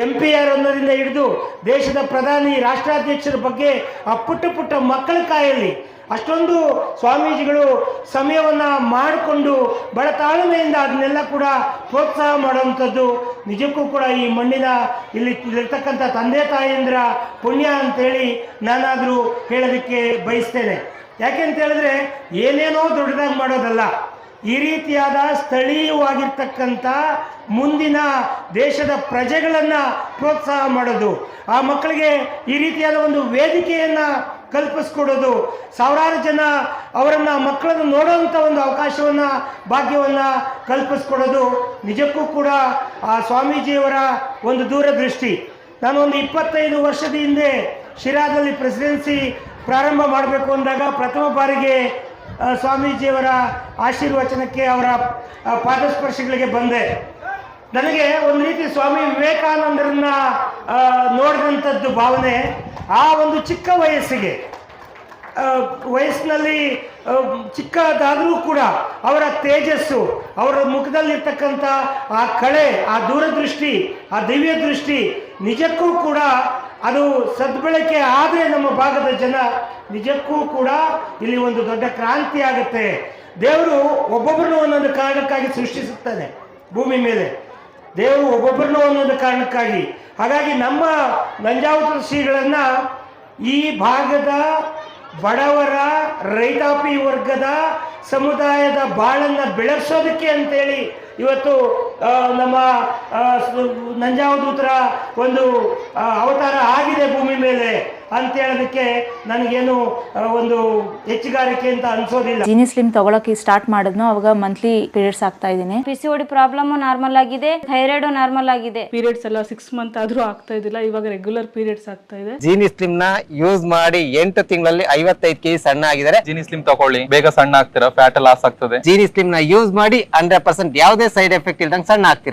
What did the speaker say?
M P R ಅನ್ನೋದ್ರಿಂದ ಹಿಡಿದು ದೇಶದ ಪ್ರಧಾನಿ, ರಾಷ್ಟ್ರಾಧ್ಯಕ್ಷರ ಬಗ್ಗೆ ಆ ಪುಟ್ಟ ಪುಟ್ಟ ಮಕ್ಕಳ ಕಾಯಲ್ಲಿ ಅಷ್ಟೊಂದು ಸ್ವಾಮೀಜಿಗಳು ಸಮಯವನ್ನು ಮಾಡಿಕೊಂಡು ಬಹಳ ತಾಳ್ಮೆಯಿಂದ ಅದನ್ನೆಲ್ಲ ಕೂಡ ಪ್ರೋತ್ಸಾಹ ಮಾಡುವಂಥದ್ದು. ನಿಜಕ್ಕೂ ಕೂಡ ಈ ಮಣ್ಣಿನ ಇಲ್ಲಿ ಇಲ್ಲಿರ್ತಕ್ಕಂಥ ತಂದೆ ತಾಯಿಯಂದ್ರ ಪುಣ್ಯ ಅಂತೇಳಿ ನಾನಾದರೂ ಹೇಳೋದಕ್ಕೆ ಬಯಸ್ತೇನೆ. ಯಾಕೆಂತ ಹೇಳಿದ್ರೆ ಏನೇನೋ ದೊಡ್ಡದಾಗಿ ಮಾಡೋದಲ್ಲ. ಈ ರೀತಿಯಾದ ಸ್ಥಳೀಯವಾಗಿರ್ತಕ್ಕಂಥ ಮುಂದಿನ ದೇಶದ ಪ್ರಜೆಗಳನ್ನು ಪ್ರೋತ್ಸಾಹ ಮಾಡೋದು, ಆ ಮಕ್ಕಳಿಗೆ ಈ ರೀತಿಯಾದ ಒಂದು ವೇದಿಕೆಯನ್ನು ಕಲ್ಪಿಸ್ಕೊಡೋದು, ಸಾವಿರಾರು ಜನ ಅವರನ್ನು, ಮಕ್ಕಳನ್ನು ನೋಡುವಂಥ ಒಂದು ಅವಕಾಶವನ್ನು, ಭಾಗ್ಯವನ್ನು ಕಲ್ಪಿಸ್ಕೊಡೋದು, ನಿಜಕ್ಕೂ ಕೂಡ ಆ ಸ್ವಾಮೀಜಿಯವರ ಒಂದು ದೂರದೃಷ್ಟಿ. ನಾನು ಒಂದು ಇಪ್ಪತ್ತೈದು ವರ್ಷದ ಹಿಂದೆ ಶಿರಾದಲ್ಲಿ ಪ್ರೆಸಿಡೆನ್ಸಿ ಪ್ರಾರಂಭ ಮಾಡಬೇಕು ಅಂದಾಗ ಪ್ರಥಮ ಬಾರಿಗೆ ಸ್ವಾಮೀಜಿಯವರ ಆಶೀರ್ವಚನಕ್ಕೆ ಅವರ ಪಾದಸ್ಪರ್ಶಗಳಿಗೆ ಬಂದೆ. ನನಗೆ ಒಂದು ರೀತಿ ಸ್ವಾಮಿ ವಿವೇಕಾನಂದರನ್ನ ನೋಡಿದಂಥದ್ದು ಭಾವನೆ ಆ ಒಂದು ಚಿಕ್ಕ ವಯಸ್ಸಿಗೆ. ವಯಸ್ಸಿನಲ್ಲಿ ಚಿಕ್ಕದಾದರೂ ಕೂಡ ಅವರ ತೇಜಸ್ಸು, ಅವರ ಮುಖದಲ್ಲಿರ್ತಕ್ಕಂಥ ಆ ಕಳೆ, ಆ ದೂರದೃಷ್ಟಿ, ಆ ದಿವ್ಯ ದೃಷ್ಟಿ ನಿಜಕ್ಕೂ ಕೂಡ ಅದು ಸದ್ಬಳಕೆ ಆದರೆ ನಮ್ಮ ಭಾಗದ ಜನ ನಿಜಕ್ಕೂ ಕೂಡ ಇಲ್ಲಿ ಒಂದು ದೊಡ್ಡ ಕ್ರಾಂತಿ ಆಗುತ್ತೆ. ದೇವರು ಒಬ್ಬೊಬ್ಬರನ್ನು ಒಂದೊಂದು ಕಾರಣಕ್ಕಾಗಿ ಸೃಷ್ಟಿಸುತ್ತಾನೆ ಭೂಮಿ ಮೇಲೆ. ದೇವರು ಒಬ್ಬೊಬ್ಬರನ್ನು ಒಂದೊಂದು ಕಾರಣಕ್ಕಾಗಿ. ಹಾಗಾಗಿ ನಮ್ಮ ನಂಜಾವತ ಶ್ರೀಗಳನ್ನು ಈ ಭಾಗದ ಬಡವರ, ರೈತಾಪಿ ವರ್ಗದ ಸಮುದಾಯದ ಬಾಳನ್ನು ಬೆಳೆಸೋದಕ್ಕೆ ಅಂತೇಳಿ ಇವತ್ತು ನಮ್ಮ ನಂಜಾವಧೂತರ ಒಂದು ಅವತಾರ ಆಗಿದೆ ಭೂಮಿ ಮೇಲೆ ಅಂತ ಹೇಳೋದಕ್ಕೆ ನನಗೇನು ಒಂದು ಹೆಚ್ಚುಗಾರಿಕೆ ಅಂತ ಅನ್ಸೋದಿಲ್ಲ. ಜೀನಿ ಸ್ಲಿಮ್ ತಗೊಳಕ್ಕೆ ಸ್ಟಾರ್ಟ್ ಮಾಡಿದ್ನೋ ಅವಾಗ ಮಂತ್ಲಿ ಪೀರಿಯಡ್ಸ್ ಆಗ್ತಾ ಇದ್ದೀನಿ. P C OD problem normal ಆಗಿದೆ ಥೈರಾಯ್ಡ್ ನಾರ್ಮಲ್ ಆಗಿದೆ. ಪೀರಿಯಡ್ಸ್ ಎಲ್ಲ ಸಿಕ್ಸ್ ಮಂತ್ ಆದ್ರೂ ಆಗ್ತಾ ಇದಿಲ್ಲ ಇವಾಗ ರೆಗ್ಯುಲರ್ ಪೀರಿಯಡ್ಸ್ ಆಗ್ತಾ ಇದೆ. ಜೀನಿ ಸ್ಲಿಮ್ನ ಯೂಸ್ ಮಾಡಿ ಎಂಟು ತಿಂಗಳಲ್ಲಿ ಐವತ್ತೈದು ಕೆಜಿ ಸಣ್ಣ ಆಗಿದ್ದಾರೆ. ಜೀನಿ ಸ್ಲಿಮ್ ತಗೊಳ್ಳಿ ಬೇಗ ಸಣ್ಣ ಆಗ್ತೀರಾ ಫ್ಯಾಟ್ ಲಾಸ್ ಆಗ್ತದೆ. ಜೀನಿ ಸ್ಲಿಮ್ನ ಯೂಸ್ ಮಾಡಿ ಹಂಡ್ರೆಡ್ ಪರ್ಸೆಂಟ್ ಯಾವುದೇ ಸೈಡ್ ಎಫೆಕ್ಟ್ ಇಲ್ದಂಗೆ ಸಣ್ಣ ಆಗ್ತೀರಾ?